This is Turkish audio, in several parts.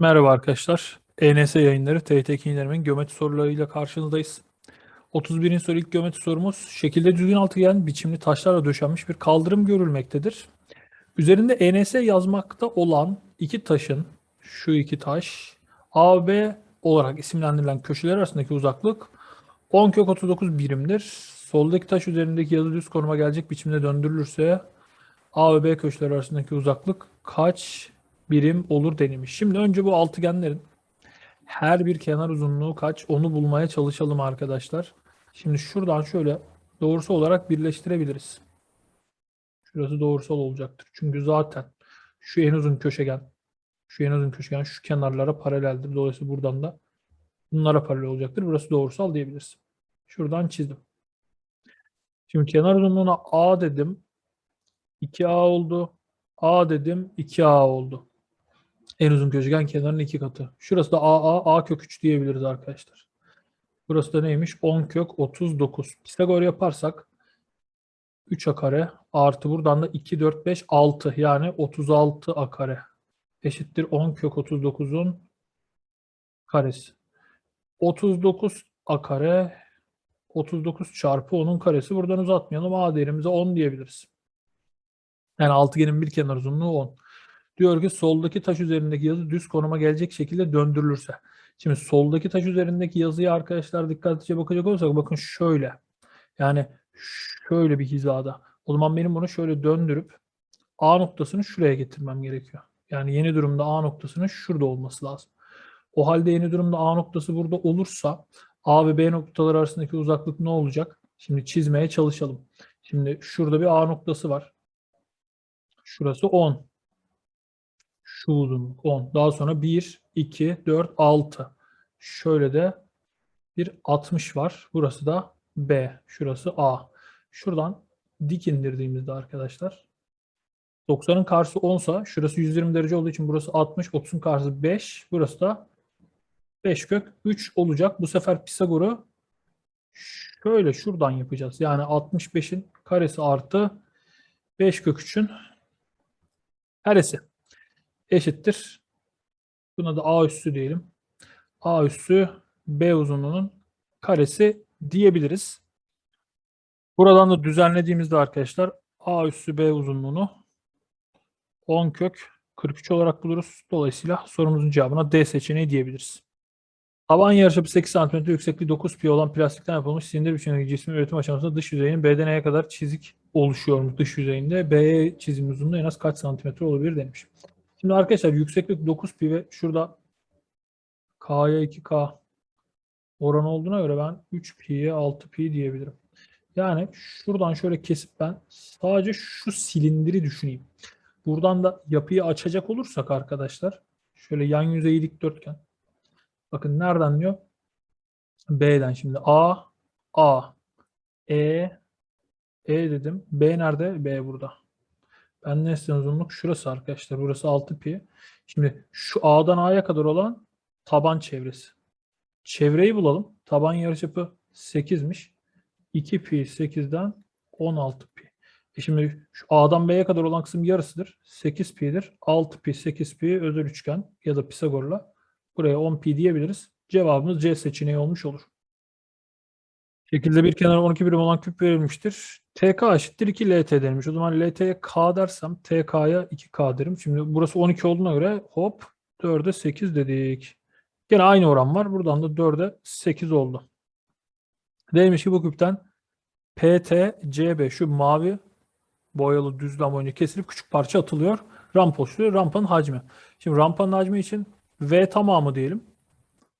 Merhaba arkadaşlar. ENS yayınları TYT indirmenin geometri sorularıyla karşınızdayız. 31. soru ilk geometri sorumuz. Şekilde düzgün altıgen biçimli taşlarla döşenmiş bir kaldırım görülmektedir. Üzerinde ENS yazmakta olan iki taşın, şu iki taş, A ve B olarak isimlendirilen köşeler arasındaki uzaklık 10 kök 39 birimdir. Soldaki taş üzerindeki yazı düz konuma gelecek biçimde döndürülürse A ve B köşeler arasındaki uzaklık kaç birim olur denilmiş. Şimdi önce bu altıgenlerin her bir kenar uzunluğu kaç onu bulmaya çalışalım arkadaşlar. Şimdi şuradan şöyle doğrusal olarak birleştirebiliriz. Şurası doğrusal olacaktır. Çünkü zaten şu en uzun köşegen, şu en uzun köşegen şu kenarlara paraleldir. Dolayısıyla buradan da bunlara paralel olacaktır. Burası doğrusal diyebiliriz. Şuradan çizdim. Şimdi kenar uzunluğuna A dedim. 2A oldu. A dedim 2A oldu. En uzun köşegen kenarının iki katı. Şurası da AA, A kök 3 diyebiliriz arkadaşlar. Burası da neymiş? 10 kök 39. Pisagor yaparsak 3 a kare artı buradan da 2, 4, 5, 6 yani 36 a kare eşittir 10 kök 39'un karesi. 39 a kare 39 çarpı 10'un karesi. Buradan uzatmayalım. A değerimize 10 diyebiliriz. Yani altıgenin bir kenar uzunluğu 10. Diyor ki soldaki taş üzerindeki yazı düz konuma gelecek şekilde döndürülürse. Şimdi soldaki taş üzerindeki yazıya arkadaşlar dikkatlice bakacak olursak bakın şöyle. Yani şöyle bir hizada. O zaman benim bunu şöyle döndürüp A noktasını şuraya getirmem gerekiyor. Yani yeni durumda A noktasının şurada olması lazım. O halde yeni durumda A noktası burada olursa A ve B noktaları arasındaki uzaklık ne olacak? Şimdi çizmeye çalışalım. Şimdi şurada bir A noktası var. Şurası 10. Şu uzunluk 10. Daha sonra 1, 2, 4, 6. Şöyle de bir 60 var. Burası da B. Şurası A. Şuradan dik indirdiğimizde arkadaşlar 90'ın karşısı 10 sa şurası 120 derece olduğu için burası 60. 30'un karşısı 5. Burası da 5 kök 3 olacak. Bu sefer Pisagor'u şöyle şuradan yapacağız. Yani 65'in karesi artı 5 kök 3'ün karesi eşittir. Buna da A üssü diyelim. A üssü B uzunluğunun karesi diyebiliriz. Buradan da düzenlediğimizde arkadaşlar A üssü B uzunluğunu 10 kök 43 olarak buluruz. Dolayısıyla sorumuzun cevabına D seçeneği diyebiliriz. Taban yarıçapı 8 cm, yüksekliği 9 pi olan plastikten yapılmış silindir biçimindeki cismin üretim aşamasında dış yüzeyinin B'den E'ye kadar çizik oluşuyormuş dış yüzeyinde. B çizim uzunluğu en az kaç santimetre olabilir demiş. Şimdi arkadaşlar yükseklik 9 pi ve şurada K'ya 2K oranı olduğuna göre ben 3 pi'ye 6 pi diyebilirim. Yani şuradan şöyle kesip ben sadece şu silindiri düşüneyim. Buradan da yapıyı açacak olursak arkadaşlar şöyle yan yüzeyi dikdörtgen. Bakın nereden diyor? B'den şimdi A, A, E, E dedim. B nerede? B burada. Ben nesne uzunluk şurası arkadaşlar. Burası 6 pi. Şimdi şu A'dan A'ya kadar olan taban çevresi. Çevreyi bulalım. Taban yarıçapı 8'miş. 2 pi 8'den 16 pi. E şimdi şu A'dan B'ye kadar olan kısım yarısıdır. 8 pi'dir. 6 pi 8 pi özel üçgen ya da Pisagor'la buraya 10 pi diyebiliriz. Cevabımız C seçeneği olmuş olur. Şekilde bir kenar 12 birim olan küp verilmiştir. TK eşittir 2 LT denilmiş. O zaman LT'ye K dersem TK'ya 2K derim. Şimdi burası 12 olduğuna göre hop 4'e 8 dedik. Gene aynı oran var. Buradan da 4'e 8 oldu. Demiş ki bu küpten PT, şu mavi boyalı düzlem boyunca kesilip küçük parça atılıyor. Ramp oluşturuyor. Rampanın hacmi. Şimdi rampanın hacmi için V tamamı diyelim.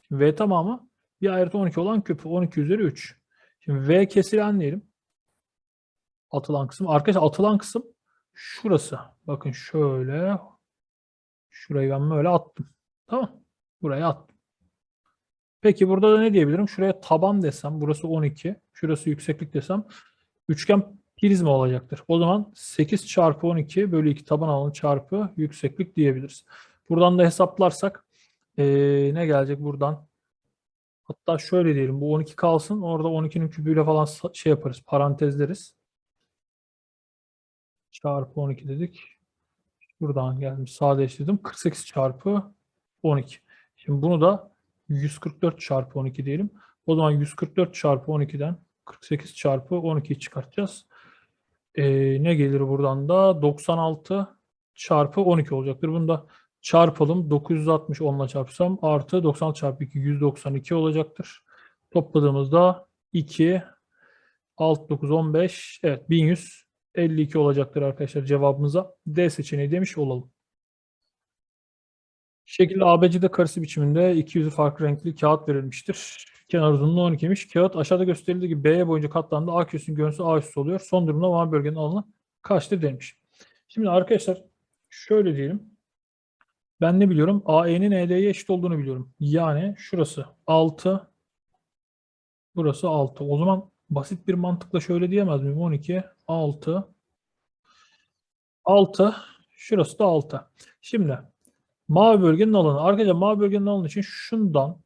Şimdi V tamamı bir ayrıtı 12 olan küp. 12 üzeri 3. Şimdi V kesilen diyelim. Atılan kısım. Arkadaşlar atılan kısım şurası. Bakın şöyle. Şurayı ben böyle attım. Tamam. Buraya attım. Peki burada da ne diyebilirim? Şuraya taban desem. Burası 12. Şurası yükseklik desem. Üçgen prizma olacaktır. O zaman 8 çarpı 12 bölü 2 taban alanı çarpı yükseklik diyebiliriz. Buradan da hesaplarsak ee, ne gelecek buradan? Hatta şöyle diyelim bu 12 kalsın. Orada 12'nin küpüyle falan şey yaparız. Parantezleriz. Çarpı 12 dedik. Buradan gelmiş. Sadeleştirdim. 48 çarpı 12. Şimdi bunu da 144 çarpı 12 diyelim. O zaman 144 çarpı 12'den 48 çarpı 12'yi çıkartacağız. Ee, ne gelir buradan da? 96 çarpı 12 olacaktır. Bunu da çarpalım. 960 10'la çarpsam artı 96 çarpı 2 192 olacaktır. Topladığımızda 2 6 9 15 evet 1152 olacaktır arkadaşlar cevabımıza. D seçeneği demiş olalım. Şekilde ABC'de karesi biçiminde iki yüzü farklı renkli kağıt verilmiştir. Kenar uzunluğu 12'ymiş. Kağıt aşağıda gösterildiği gibi BE boyunca katlandı. A köşesinin görüntüsü A üstü oluyor. Son durumda mavi bölgenin alanı kaçtır demiş. Şimdi arkadaşlar şöyle diyelim. Ben ne biliyorum? AE'nin ED'ye eşit olduğunu biliyorum. Yani şurası 6 burası 6. O zaman basit bir mantıkla şöyle diyemez miyim? 12 6 6 şurası da 6. Şimdi Mavi bölgenin alanı. Arkadaşlar mavi bölgenin alanı için şundan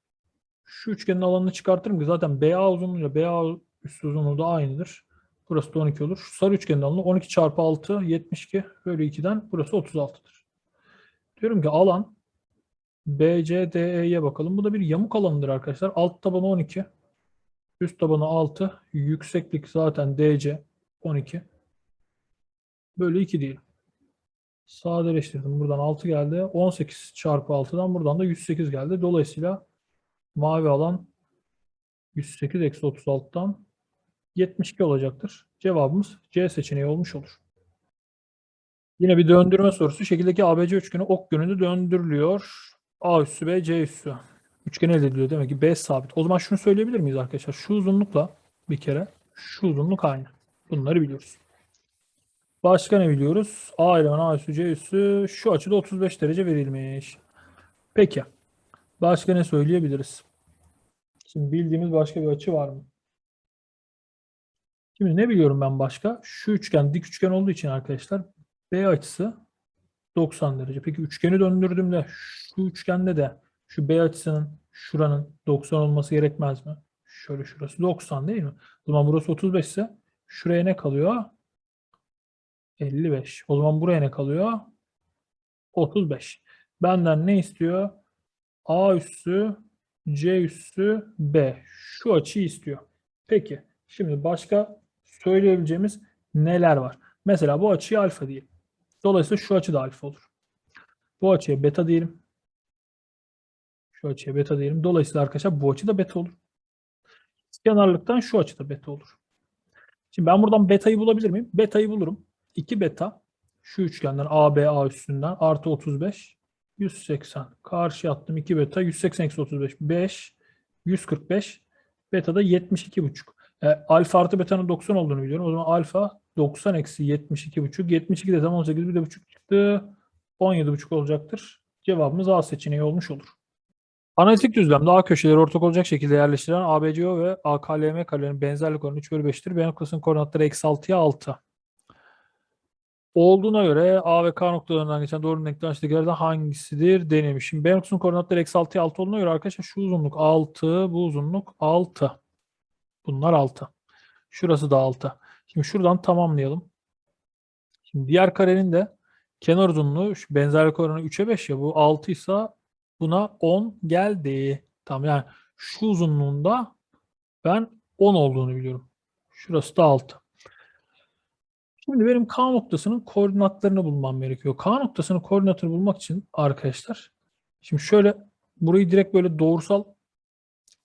şu üçgenin alanını çıkartırım ki zaten BA uzunluğuyla BA üstü uzunluğu da aynıdır. Burası da 12 olur. Şu sarı üçgenin alanı 12 çarpı 6 72 bölü 2'den burası 36'dır. Diyorum ki alan BCDE'ye bakalım. Bu da bir yamuk alanıdır arkadaşlar. Alt tabanı 12. Üst tabanı 6. Yükseklik zaten DC 12. Bölü 2 diyelim. Sadeleştirdim. Buradan 6 geldi. 18 çarpı 6'dan buradan da 108 geldi. Dolayısıyla mavi alan 108 eksi 36'dan 72 olacaktır. Cevabımız C seçeneği olmuş olur. Yine bir döndürme sorusu. Şekildeki ABC üçgeni ok yönünde döndürülüyor. A üssü B, C üssü. Üçgen elde ediliyor. Demek ki B sabit. O zaman şunu söyleyebilir miyiz arkadaşlar? Şu uzunlukla bir kere şu uzunluk aynı. Bunları biliyoruz. Başka ne biliyoruz? A elemanı A üssü C üssü şu açıda 35 derece verilmiş. Peki. Başka ne söyleyebiliriz? Şimdi bildiğimiz başka bir açı var mı? Şimdi ne biliyorum ben başka? Şu üçgen dik üçgen olduğu için arkadaşlar B açısı 90 derece. Peki üçgeni döndürdüğümde şu üçgende de şu B açısının şuranın 90 olması gerekmez mi? Şöyle şurası 90 değil mi? O zaman burası 35 ise şuraya ne kalıyor? 55. O zaman buraya ne kalıyor? 35. Benden ne istiyor? A üssü C üssü B. Şu açıyı istiyor. Peki. Şimdi başka söyleyebileceğimiz neler var? Mesela bu açıya alfa diyelim. Dolayısıyla şu açı da alfa olur. Bu açıya beta diyelim. Şu açıya beta diyelim. Dolayısıyla arkadaşlar bu açı da beta olur. Kenarlıktan şu açı da beta olur. Şimdi ben buradan beta'yı bulabilir miyim? Beta'yı bulurum. 2 beta şu üçgenden ABA üstünden artı 35 180. Karşı attım 2 beta 180 eksi 35 5 145 beta da 72,5. E, alfa artı beta'nın 90 olduğunu biliyorum. O zaman alfa 90 eksi 72,5. 72 desem 18 bir de buçuk çıktı. 17,5 olacaktır. Cevabımız A seçeneği olmuş olur. Analitik düzlemde A köşeleri ortak olacak şekilde yerleştirilen ABCO ve AKLM karelerinin benzerlik oranı 3 bölü 5'tir. B noktasının koordinatları eksi 6'ya 6 olduğuna göre A ve K noktalarından geçen doğru denklem aşağıdakilerden hangisidir denilmiş. Şimdi B noktasının koordinatları eksi 6'ya 6 olduğuna göre arkadaşlar şu uzunluk 6, bu uzunluk 6. Bunlar 6. Şurası da 6. Şimdi şuradan tamamlayalım. Şimdi diğer karenin de kenar uzunluğu benzerlik oranı 3'e 5 ya bu 6 ise buna 10 geldi. Tamam yani şu uzunluğunda ben 10 olduğunu biliyorum. Şurası da 6. Şimdi benim K noktasının koordinatlarını bulmam gerekiyor. K noktasının koordinatını bulmak için arkadaşlar şimdi şöyle burayı direkt böyle doğrusal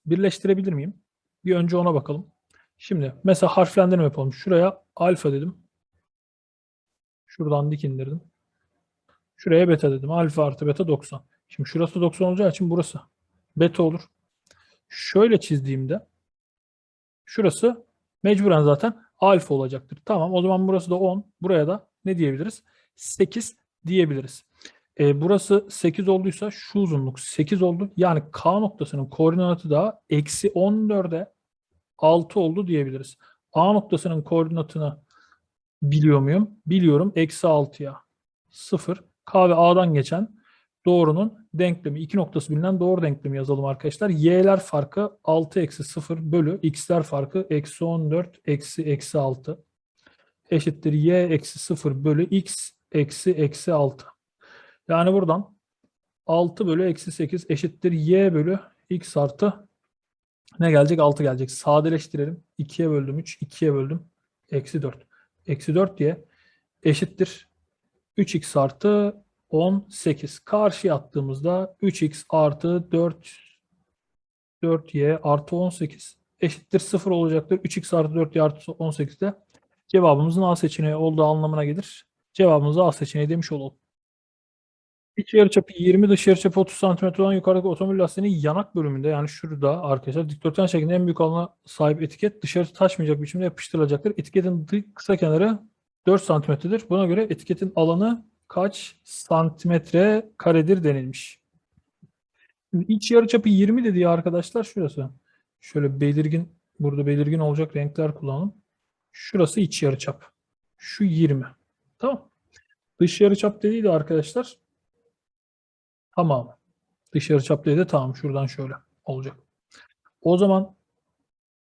birleştirebilir miyim? Bir önce ona bakalım. Şimdi mesela harflendirme yapalım. Şuraya alfa dedim. Şuradan dik indirdim. Şuraya beta dedim. Alfa artı beta 90. Şimdi şurası 90 olacağı için burası beta olur. Şöyle çizdiğimde şurası mecburen zaten alfa olacaktır. Tamam o zaman burası da 10. Buraya da ne diyebiliriz? 8 diyebiliriz. E, burası 8 olduysa şu uzunluk 8 oldu. Yani K noktasının koordinatı da eksi 14'e 6 oldu diyebiliriz. A noktasının koordinatını biliyor muyum? Biliyorum. Eksi 6'ya 0. K ve A'dan geçen doğrunun denklemi. iki noktası bilinen doğru denklemi yazalım arkadaşlar. Y'ler farkı 6 eksi 0 bölü x'ler farkı eksi 14 eksi eksi 6 eşittir y eksi 0 bölü x eksi eksi 6. Yani buradan 6 bölü eksi 8 eşittir y bölü x artı ne gelecek? 6 gelecek. Sadeleştirelim. 2'ye böldüm 3. 2'ye böldüm. Eksi 4. Eksi 4 diye eşittir. 3x artı 18. Karşıya attığımızda 3x artı 4 4y artı 18 eşittir 0 olacaktır. 3x artı 4y artı 18 de cevabımızın A seçeneği olduğu anlamına gelir. Cevabımızı A seçeneği demiş olalım. İç yarıçapı 20, dış yarıçapı 30 cm olan yukarıdaki otomobil lastiğinin yanak bölümünde yani şurada arkadaşlar dikdörtgen şeklinde en büyük alana sahip etiket dışarı taşmayacak biçimde yapıştırılacaktır. Etiketin kısa kenarı 4 santimetredir. Buna göre etiketin alanı kaç santimetre karedir denilmiş. Şimdi iç yarıçapı 20 dediği arkadaşlar şurası. Şöyle belirgin, burada belirgin olacak renkler kullanalım. Şurası iç yarıçap. Şu 20. Tamam. Dış yarıçap dediği de arkadaşlar tamam. Dış yarıçap dediği de tamam. Şuradan şöyle olacak. O zaman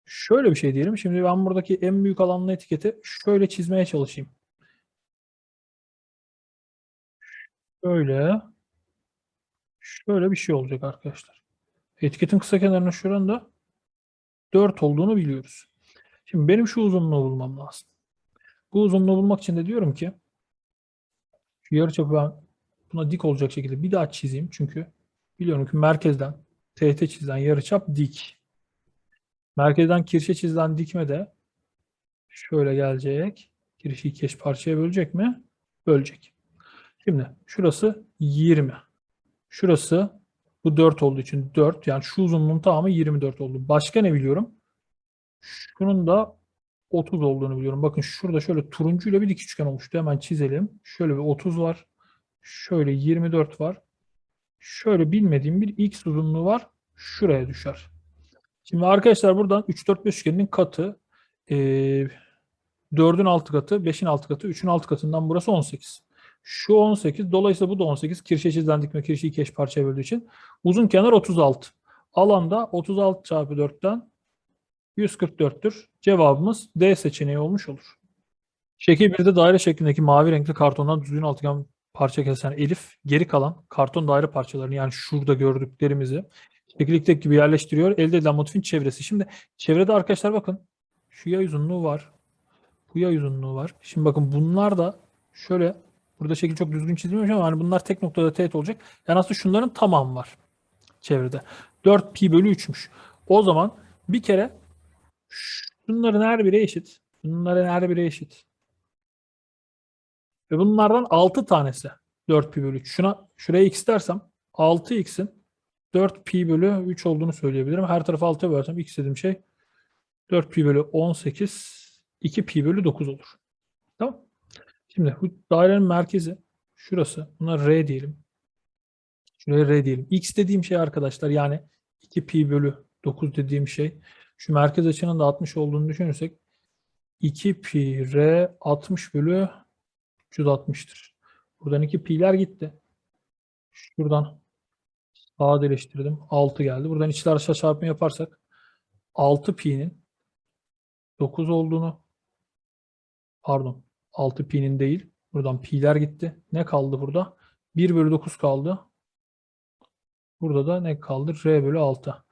şöyle bir şey diyelim. Şimdi ben buradaki en büyük alanlı etiketi şöyle çizmeye çalışayım. Şöyle. Şöyle bir şey olacak arkadaşlar. Etiketin kısa kenarının şuranda 4 olduğunu biliyoruz. Şimdi benim şu uzunluğu bulmam lazım. Bu uzunluğu bulmak için de diyorum ki şu yarıçapı ben buna dik olacak şekilde bir daha çizeyim. Çünkü biliyorum ki merkezden TT çizilen yarıçap dik. Merkezden kirşe çizilen dikme de şöyle gelecek. Kirişi iki parçaya bölecek mi? Bölecek. Şimdi şurası 20. Şurası bu 4 olduğu için 4. Yani şu uzunluğun tamamı 24 oldu. Başka ne biliyorum? Şunun da 30 olduğunu biliyorum. Bakın şurada şöyle turuncuyla bir dik üçgen oluştu. Hemen çizelim. Şöyle bir 30 var. Şöyle 24 var. Şöyle bilmediğim bir x uzunluğu var. Şuraya düşer. Şimdi arkadaşlar buradan 3, 4, 5 üçgeninin katı eee 4'ün 6 katı, 5'in 6 katı, 3'ün 6 katından burası 18. Şu 18. Dolayısıyla bu da 18. Kirşe çizilen dikme kirşi iki eş parçaya böldüğü için. Uzun kenar 36. Alanda 36 çarpı 4'ten 144'tür. Cevabımız D seçeneği olmuş olur. Şekil 1'de daire şeklindeki mavi renkli kartondan düzgün altıgen parça kesen Elif geri kalan karton daire parçalarını yani şurada gördüklerimizi şekildeki gibi yerleştiriyor. Elde edilen motifin çevresi. Şimdi çevrede arkadaşlar bakın şu yay uzunluğu var. Bu yay uzunluğu var. Şimdi bakın bunlar da şöyle burada şekil çok düzgün çizilmemiş ama hani bunlar tek noktada teğet olacak. Yani aslında şunların tamamı var çevrede. 4 pi bölü 3'müş. O zaman bir kere şunların her biri eşit. Bunların her biri eşit. Ve bunlardan 6 tanesi 4 pi bölü 3. Şuna, şuraya x dersem 6x'in 4 pi bölü 3 olduğunu söyleyebilirim. Her tarafı 6'ya bölersem x dediğim şey 4 pi bölü 18 2 pi bölü 9 olur. Tamam. Şimdi dairenin merkezi şurası. Buna R diyelim. Şuraya R diyelim. X dediğim şey arkadaşlar yani 2 pi bölü 9 dediğim şey. Şu merkez açının da 60 olduğunu düşünürsek 2 pi R 60 bölü 360'tır. Buradan 2 pi'ler gitti. Şuradan sadeleştirdim. 6 geldi. Buradan içler aşağı çarpımı yaparsak 6 pi'nin 9 olduğunu pardon 6 pi'nin değil. Buradan pi'ler gitti. Ne kaldı burada? 1 bölü 9 kaldı. Burada da ne kaldı? R bölü 6.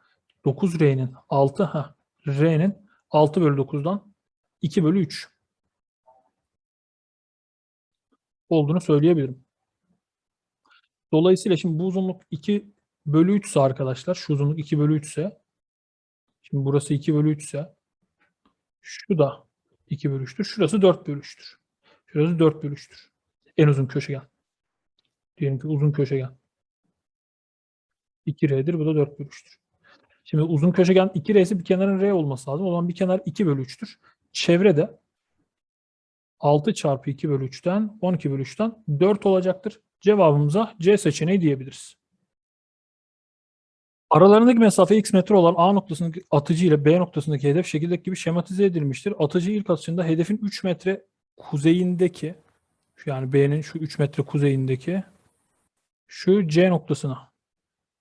9 R'nin 6 ha. R'nin 6 bölü 9'dan 2 bölü 3 olduğunu söyleyebilirim. Dolayısıyla şimdi bu uzunluk 2 bölü 3 ise arkadaşlar şu uzunluk 2 bölü 3 ise şimdi burası 2 bölü 3 ise şu da 2 bölü 3'tür. Şurası 4 bölü 3'tür. Şurası 4 bölü 3'tür. En uzun köşegen. Diyelim ki uzun köşegen. 2R'dir. Bu da 4 bölü 3'tür. Şimdi uzun köşegen 2R'si bir kenarın R olması lazım. O zaman bir kenar 2 bölü 3'tür. Çevrede 6 çarpı 2 bölü 3'ten 12 bölü 3'ten 4 olacaktır. Cevabımıza C seçeneği diyebiliriz. Aralarındaki mesafe x metre olan A noktasındaki atıcı ile B noktasındaki hedef şekildeki gibi şematize edilmiştir. Atıcı ilk atışında hedefin 3 metre kuzeyindeki yani B'nin şu 3 metre kuzeyindeki şu C noktasına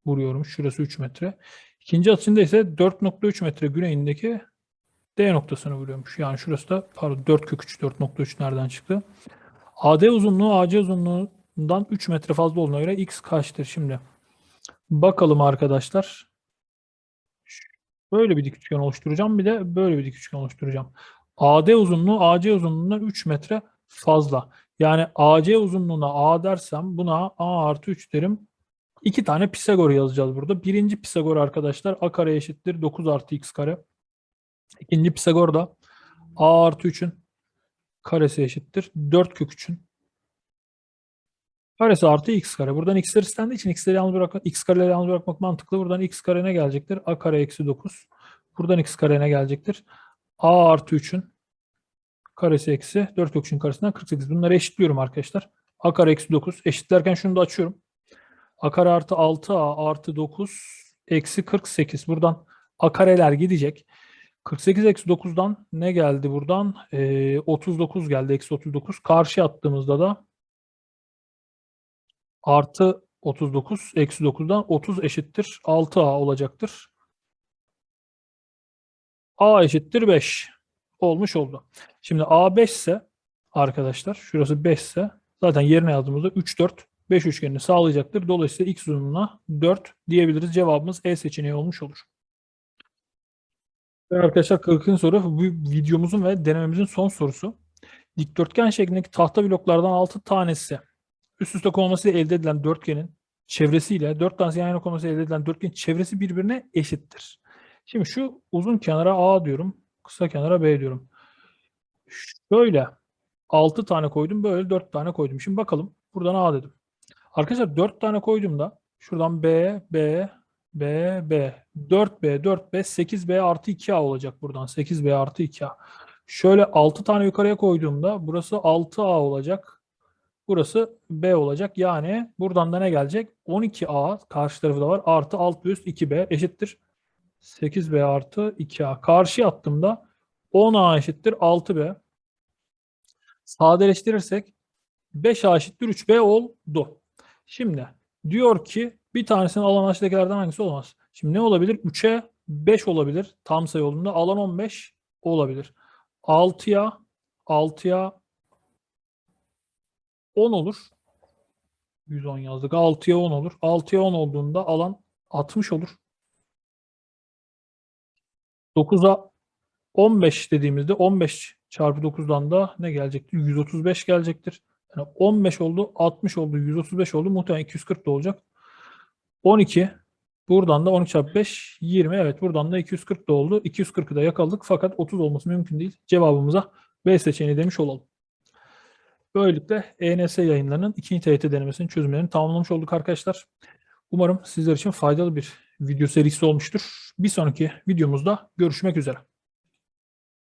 vuruyorum. Şurası 3 metre. İkinci atışında ise 4.3 metre güneyindeki D noktasına vuruyormuş. Yani şurası da pardon 4 kök 3 4.3 nereden çıktı? AD uzunluğu AC uzunluğundan 3 metre fazla olduğuna göre x kaçtır şimdi? Bakalım arkadaşlar. Böyle bir dik üçgen oluşturacağım. Bir de böyle bir dik üçgen oluşturacağım. AD uzunluğu AC uzunluğuna 3 metre fazla. Yani AC uzunluğuna A dersem buna A artı 3 derim. İki tane Pisagor yazacağız burada. Birinci Pisagor arkadaşlar A kare eşittir 9 artı X kare. İkinci Pisagor da A artı 3'ün karesi eşittir 4 kök 3'ün karesi artı X kare. Buradan X'ler istendiği için X'leri yalnız bırakmak, X kareleri yalnız bırakmak mantıklı. Buradan X kare ne gelecektir? A kare eksi 9. Buradan X kare ne gelecektir? A artı 3'ün karesi eksi 4 kök 3'ün karesinden 48. Bunları eşitliyorum arkadaşlar. A kare eksi 9. Eşitlerken şunu da açıyorum. A kare artı 6A artı 9 eksi 48. Buradan A kareler gidecek. 48 eksi 9'dan ne geldi buradan? Ee, 39 geldi. Eksi 39. Karşı attığımızda da artı 39 eksi 9'dan 30 eşittir 6A olacaktır. A eşittir 5 olmuş oldu. Şimdi A 5 ise arkadaşlar şurası 5 ise zaten yerine yazdığımızda 3 4 5 üçgenini sağlayacaktır. Dolayısıyla x uzunluğuna 4 diyebiliriz. Cevabımız E seçeneği olmuş olur. Ve arkadaşlar 40. soru bu videomuzun ve denememizin son sorusu. Dikdörtgen şeklindeki tahta bloklardan 6 tanesi üst üste konulmasıyla elde edilen dörtgenin çevresiyle 4 tanesi yan yana konulmasıyla elde edilen dörtgenin çevresi birbirine eşittir. Şimdi şu uzun kenara A diyorum. Kısa kenara B diyorum. Şöyle 6 tane koydum. Böyle 4 tane koydum. Şimdi bakalım. Buradan A dedim. Arkadaşlar 4 tane koyduğumda şuradan B, B, B, B. 4B, 4B, 8B artı 2A olacak buradan. 8B artı 2A. Şöyle 6 tane yukarıya koyduğumda burası 6A olacak. Burası B olacak. Yani buradan da ne gelecek? 12A karşı tarafı da var. Artı alt üst 2B eşittir. 8B artı 2A. Karşıya attığımda 10A eşittir 6B. Sadeleştirirsek 5A eşittir 3B oldu. Şimdi diyor ki bir tanesinin alan aşağıdakilerden hangisi olmaz? Şimdi ne olabilir? 3'e 5 olabilir. Tam sayı olduğunda alan 15 olabilir. 6'ya 6'ya 10 olur. 110 yazdık. 6'ya 10 olur. 6'ya 10 olduğunda alan 60 olur. 9'a 15 dediğimizde 15 çarpı 9'dan da ne gelecektir? 135 gelecektir. Yani 15 oldu, 60 oldu, 135 oldu. Muhtemelen 240 da olacak. 12. Buradan da 12 çarpı 5, 20. Evet buradan da 240 da oldu. 240'ı da yakaladık fakat 30 olması mümkün değil. Cevabımıza B seçeneği demiş olalım. Böylelikle ENS yayınlarının ikinci TYT denemesinin çözümlerini tamamlamış olduk arkadaşlar. Umarım sizler için faydalı bir video serisi olmuştur. Bir sonraki videomuzda görüşmek üzere.